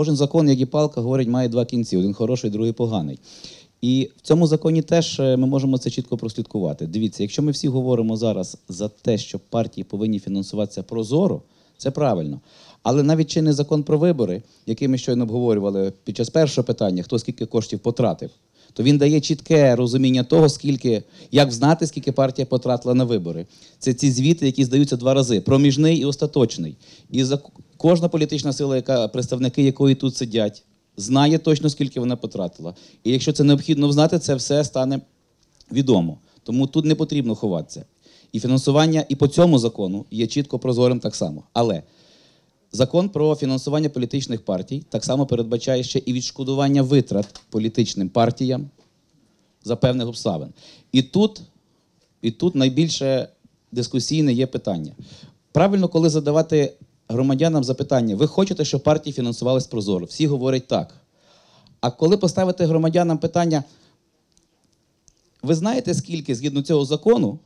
Кожен закон, як і палка, говорить, має два кінці: один хороший, другий поганий. І в цьому законі теж е, ми можемо це чітко прослідкувати. Дивіться, якщо ми всі говоримо зараз за те, що партії повинні фінансуватися прозоро, це правильно. Але навіть чинний закон про вибори, який ми щойно обговорювали під час першого питання, хто скільки коштів потратив, то він дає чітке розуміння того, скільки, як знати, скільки партія потратила на вибори. Це ці звіти, які здаються два рази: проміжний і остаточний. І за кожна політична сила, яка представники якої тут сидять, знає точно, скільки вона потратила. І якщо це необхідно знати, це все стане відомо. Тому тут не потрібно ховатися. І фінансування і по цьому закону є чітко прозорим так само. Але закон про фінансування політичних партій так само передбачає ще і відшкодування витрат політичним партіям за певних обставин. І тут, і тут найбільше дискусійне є питання. Правильно, коли задавати громадянам запитання, ви хочете, щоб партії фінансувались прозоро? Всі говорять так. А коли поставити громадянам питання, ви знаєте, скільки згідно цього закону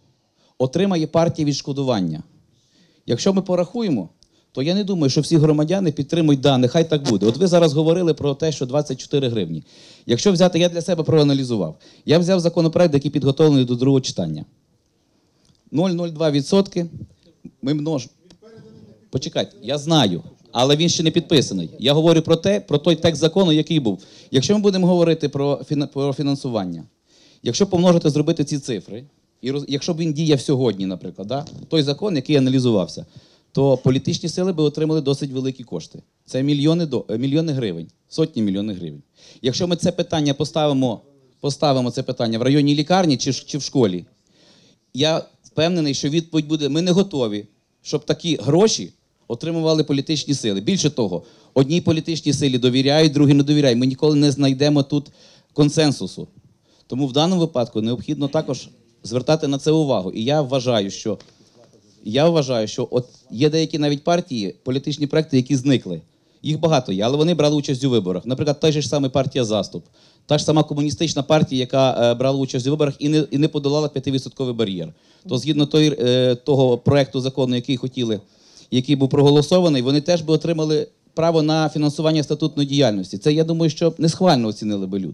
отримає партія відшкодування? Якщо ми порахуємо, то я не думаю, що всі громадяни підтримують, да, нехай так буде. От ви зараз говорили про те, що 24 гривні. Якщо взяти, я для себе проаналізував. Я взяв законопроект, який підготовлений до другого читання. 0,02% ми множимо. Почекайте, я знаю, але він ще не підписаний. Я говорю про те, про той текст закону, який був. Якщо ми будемо говорити про, фінансування, якщо помножити, зробити ці цифри, і якщо б він діяв сьогодні, наприклад, да, той закон, який аналізувався, то політичні сили би отримали досить великі кошти. Це мільйони, е, мільйони гривень, сотні мільйонів гривень. Якщо ми це питання поставимо, поставимо це питання в районній лікарні чи, чи в школі, я впевнений, що відповідь буде: ми не готові, щоб такі гроші отримували політичні сили. Більше того, одній політичній силі довіряють, другій не довіряють. Ми ніколи не знайдемо тут консенсусу. Тому в даному випадку необхідно також звертати на це увагу. І я вважаю, що я вважаю, що от є деякі навіть партії, політичні проекти, які зникли. Їх багато є, але вони брали участь у виборах. Наприклад, та ж саме партія Заступ, та ж сама комуністична партія, яка е, брала участь у виборах і не, і не подолала 5% бар'єр. То згідно той, е, того проекту закону, який хотіли, який був проголосований, вони теж би отримали право на фінансування статутної діяльності. Це я думаю, що не схвально оцінили би люди.